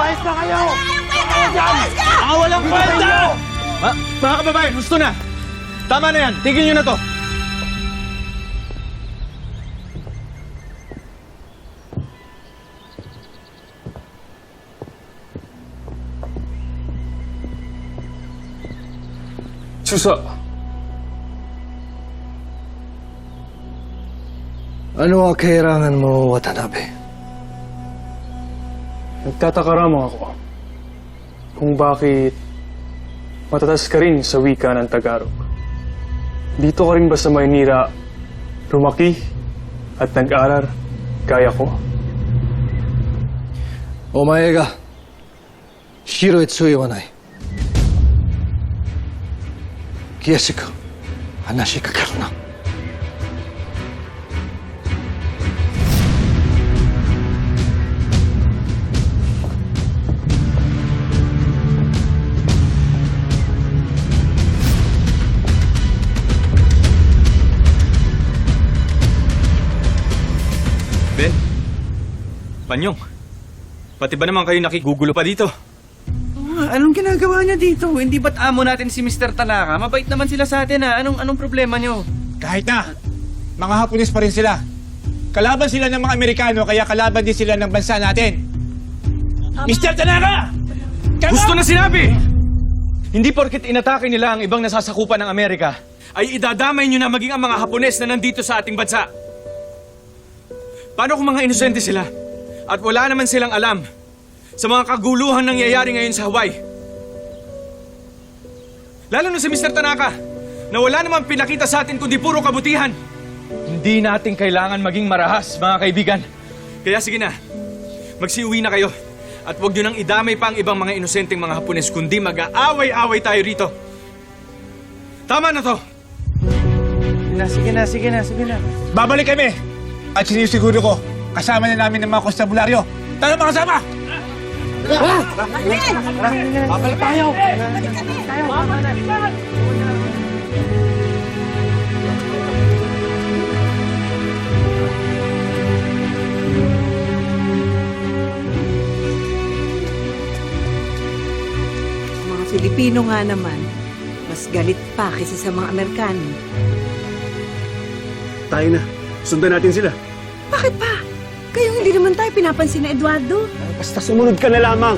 Lumayas na kayo! Mga walang kwenta! Ma mga kababayan, gusto na! Tama na yan, tigil nyo na to! Susa! Ano ang kailangan mo, Watanabe? Nagtataka ramang ako kung bakit matatas ka rin sa wika ng Tagalog. Dito ka rin ba sa Maynila lumaki at nag-aral gaya ko? Omae ga hiro e tsui wa nai. Kiyashiku, hanashi kakaru na. Panyong? Pati ba naman kayo nakigugulo pa dito? Anong ginagawa niya dito? Hindi ba't amo natin si Mr. Tanaka? Mabait naman sila sa atin ha. Anong, anong problema niyo? Kahit na, mga Hapones pa rin sila. Kalaban sila ng mga Amerikano, kaya kalaban din sila ng bansa natin. Mr. Tanaka! Come Gusto na sinabi! Hindi porket inatake nila ang ibang nasasakupan ng Amerika, ay idadamay nyo na maging ang mga Hapones na nandito sa ating bansa. Paano kung mga inosente sila? At wala naman silang alam sa mga kaguluhan nangyayari ngayon sa Hawaii. Lalo na si Mr. Tanaka, na wala namang pinakita sa atin kundi puro kabutihan. Hindi natin kailangan maging marahas, mga kaibigan. Kaya sige na, magsiuwi na kayo. At huwag nyo nang idamay pa ang ibang mga inosenteng mga Hapones, kundi mag-aaway-away tayo rito. Tama na to! Sige na, sige na, sige na, sige na. Babalik kami! At sinisiguro ko, kasama na namin ng mga konstabularyo. Tara mga kasama! Babalik tayo! Mga Filipino nga naman, mas galit pa kaysa sa mga Amerikano. Tayo na. Sundan natin sila. Bakit pa? Kayong hindi naman tayo pinapansin na Eduardo. Basta sumunod ka na lamang.